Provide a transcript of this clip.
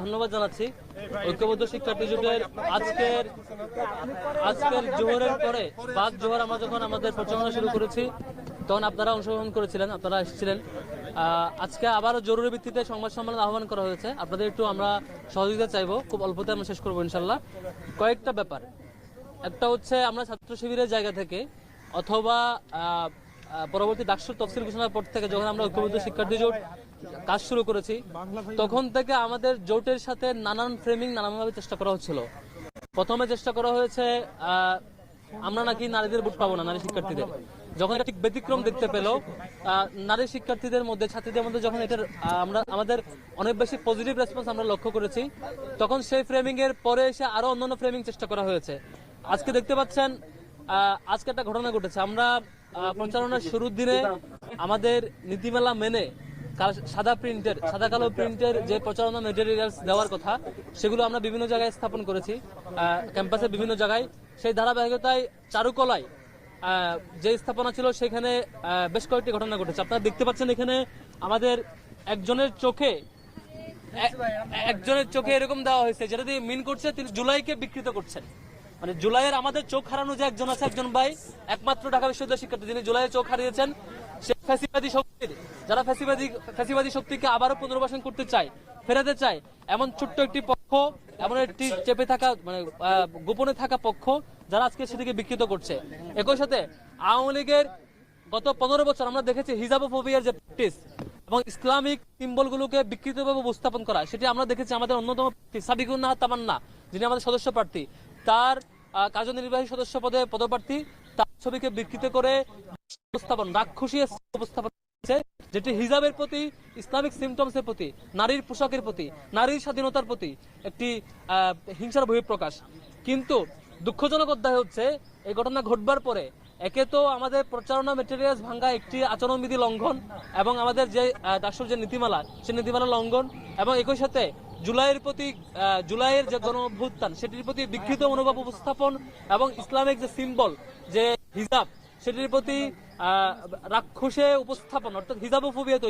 ধন্যবাদ জানাচ্ছি। ঐক্যবদ্ধ শিক্ষার্থী জোটের আজকের আজকের জোহরের পরে বাদ জোহর আমরা যখন আমাদের প্রচারণা শুরু করেছি, তখন আপনারা অংশগ্রহণ করেছিলেন, আপনারা এসেছিলেন। আজকে আবারও জরুরি ভিত্তিতে সংবাদ সম্মেলন আহ্বান করা হয়েছে। আপনাদের একটু আমরা সহযোগিতা চাইব। খুব অল্পতে আমরা শেষ করব ইনশাল্লাহ কয়েকটা ব্যাপার। একটা হচ্ছে আমরা ছাত্র শিবিরের জায়গা থেকে অথবা পরবর্তী ডাকসুর তফসিল ঘোষণার পর থেকে যখন আমরা ঐক্যবদ্ধ শিক্ষার্থী জোট কাজ শুরু করেছি, তখন থেকে আমাদের জোটের সাথে নানান ফ্রেমিং নানানভাবে চেষ্টা করা হচ্ছিল। প্রথমে চেষ্টা করা হয়েছে আমরা নাকি নারীদের ভোট পাবো না, নারী শিক্ষার্থীদের। যখন এটা ঠিক ব্যতিক্রম দেখতে পেল নারী শিক্ষার্থীদের মধ্যে, ছাত্রীদের মধ্যে যখন এটার আমরা, আমাদের অনেক বেশি পজিটিভ রেসপন্স আমরা লক্ষ্য করেছি, তখন সেই ফ্রেমিং এর পরে এসে আরও অন্যান্য ফ্রেমিং চেষ্টা করা হয়েছে। আজকে দেখতে পাচ্ছেন আজকে একটা ঘটনা ঘটেছে। আমরা প্রচারণার শুরুর দিনে আমাদের নীতিমালা মেনে সাদা প্রিন্টের সাদা কালো প্রিন্টের যে প্রচারণা মেটেরিয়ালস দেওয়ার কথা, সেগুলো আমরা বিভিন্ন জায়গায় স্থাপন করেছি। ক্যাম্পাসের বিভিন্ন জায়গায়। সেই ধারাবাহিকতায় চারুকলায় যে স্থাপনা ছিল সেখানে বেশ কয়েকটি ঘটনা ঘটেছে। আপনারা দেখতে পাচ্ছেন এখানে আমাদের একজনের চোখে একজনের চোখে এরকম দেওয়া হয়েছে, যেটা দিয়ে মিন করছে, তিনি জুলাইকে বিকৃত করছেন। মানে জুলাইয়ের আমাদের চোখ হারানো যে একজন আছে, একজন ভাই, একমাত্র ঢাকা বিশ্ববিদ্যালয় শিক্ষার্থী, যিনি জুলাইয়ের চোখ হারিয়েছেন, সে ফ্যাসিবাদী শক্তির, যারা ফ্যাসিবাদী ফ্যাসিবাদী শক্তিকে আবারও পুনর্বাসন করতে চায়, ফেরাতে চায়, এমন ছোট্ট একটি পক্ষ, এমন একটি চেপে থাকা মানে গোপনে থাকা পক্ষ, যারা আজকে সেটিকে বিকৃত করছে। একই সাথে আওয়ামী লীগের গত পনেরো বছর আমরা দেখেছি হিজাবোফোবিয়ার যে প্র্যাকটিস এবং ইসলামিক সিম্বলগুলোকে বিকৃতভাবে উপস্থাপন করা, সেটি আমরা দেখেছি আমাদের অন্যতম প্রার্থী সাবিকুন্নাহ তামান্না, যিনি আমাদের সদস্য প্রার্থী। তার কার্যনির্বাহী সদস্য পদে পদপ্রার্থী তার ছবিকে বিকৃত করে উপস্থাপন, রাক্ষসী উপস্থাপন যেটি হিজাবের প্রতি, ইসলামিক সিমটমস এর প্রতি, নারীর পোশাকের প্রতি, নারীর স্বাধীনতার প্রতি একটি হিংসার বহিঃপ্রকাশ। কিন্তু দুঃখজনক অধ্যায় হচ্ছে, এই ঘটনা ঘটবার পরে একে তো আমাদের প্রচারণা মেটেরিয়ালস ভাঙ্গা একটি আচরণবিধি লঙ্ঘন এবং আমাদের যে ডাকসুর যে নীতিমালা সেই নীতিমালা লঙ্ঘন এবং একই সাথে জুলাইয়ের প্রতি জুলাইয়ের যে গণ অভ্যুত্থান সেটির প্রতি বিকৃত মনোভাব উপস্থাপন এবং ইসলামিক যে সিম্বল যে হিজাব, সেটির প্রতি রাক্ষসে উপস্থাপন, অর্থাৎ হিজাবোফোবিয়া